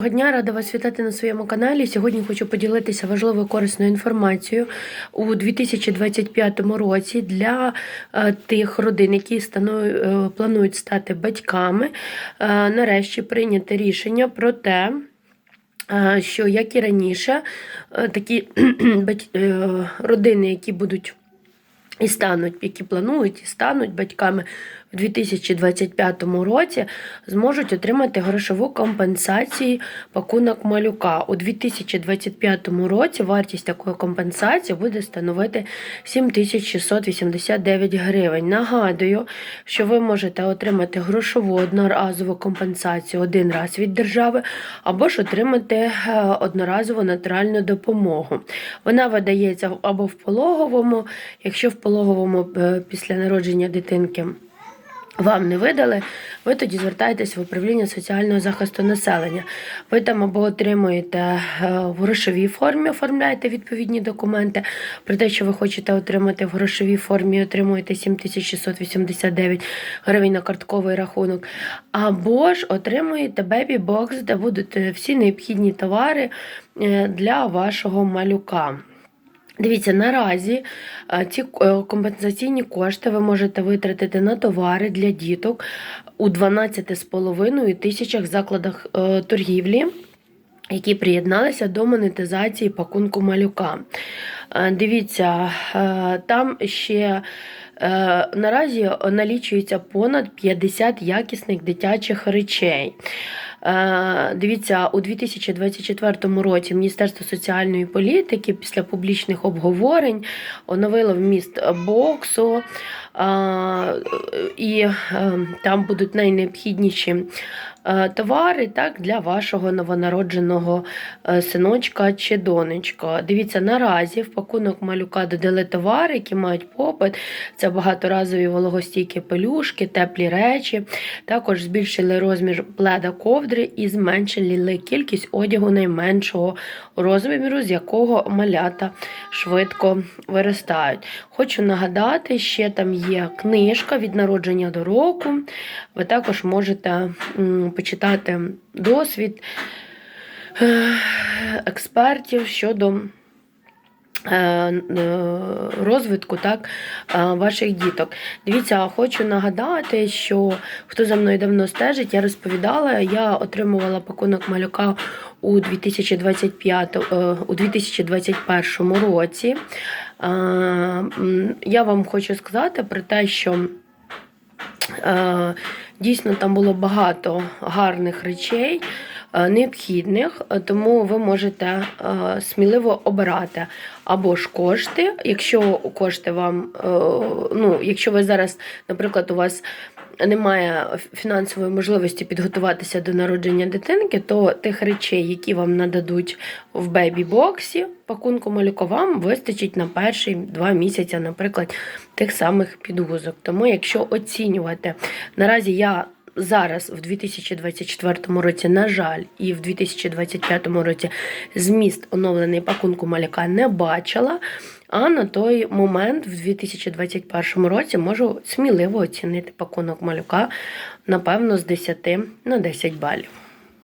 Доброго дня, рада вас вітати на своєму каналі. Сьогодні хочу поділитися важливою корисною інформацією у 2025 році для е, тих родин, які стану- е, планують стати батьками. е, Нарешті прийняти рішення про те. Що як і раніше, такі родини, які будуть і стануть, які планують і стануть батьками в 2025 році, зможуть отримати грошову компенсацію пакунок малюка. У 2025 році вартість такої компенсації буде становити 7689 гривень. Нагадую, що ви можете отримати грошову одноразову компенсацію один раз від держави, або ж отримати е, одноразову натуральну допомогу. Вона видається або в пологовому, якщо в пологовому е, після народження дитинки. Вам не видали, ви тоді звертаєтесь в управління соціального захисту населення. Ви там або отримуєте е, в грошовій формі, оформляєте відповідні документи. Про те, що ви хочете отримати в грошовій формі, отримуєте 7689 гривень на картковий рахунок. Або ж отримуєте бебі-бокс, де будуть е, всі необхідні товари е, для вашого малюка. Дивіться, наразі е, ці е, компенсаційні кошти ви можете витратити на товари для діток у 12,5 тисячах закладах е, торгівлі, які приєдналися до монетизації пакунку малюка. Дивіться, там ще наразі налічується понад 50 якісних дитячих речей. Е, Дивіться, у 2024 році Міністерство соціальної політики після публічних обговорень оновило вміст боксу, е, і е, там будуть найнеобхідніші товари так, для вашого новонародженого е, синочка чи донечка. Дивіться, наразі в пакунок малюка додали товари, які мають попит. Це багаторазові вологостійкі пелюшки, теплі речі. Також збільшили розмір пледа ковдри і зменшили кількість одягу найменшого розміру, з якого малята швидко виростають. Хочу нагадати, ще там є книжка від народження до року. Ви також можете почитати досвід е, експертів щодо е, е, розвитку так, ваших діток. Дивіться, хочу нагадати, що хто за мною давно стежить, я розповідала, я отримувала пакунок малюка у 2025, е, у 2021 році. Я вам хочу сказати про те, що Дійсно, там було багато гарних речей, необхідних, е, тому ви можете е, сміливо обирати або ж кошти, якщо кошти вам, е, ну, якщо ви зараз, наприклад, у вас немає фінансової можливості підготуватися до народження дитинки, то тих речей, які вам нададуть в бейбі-боксі, пакунку малюка, вам вистачить на перші два місяці, наприклад, тих самих підгузок. Тому, якщо оцінювати, наразі я. Зараз, в 2024 році, на жаль, і в 2025 році зміст оновлений пакунку маляка не бачила. А на той момент, в 2021 році, можу сміливо оцінити пакунок малюка, напевно, з 10 на 10 балів.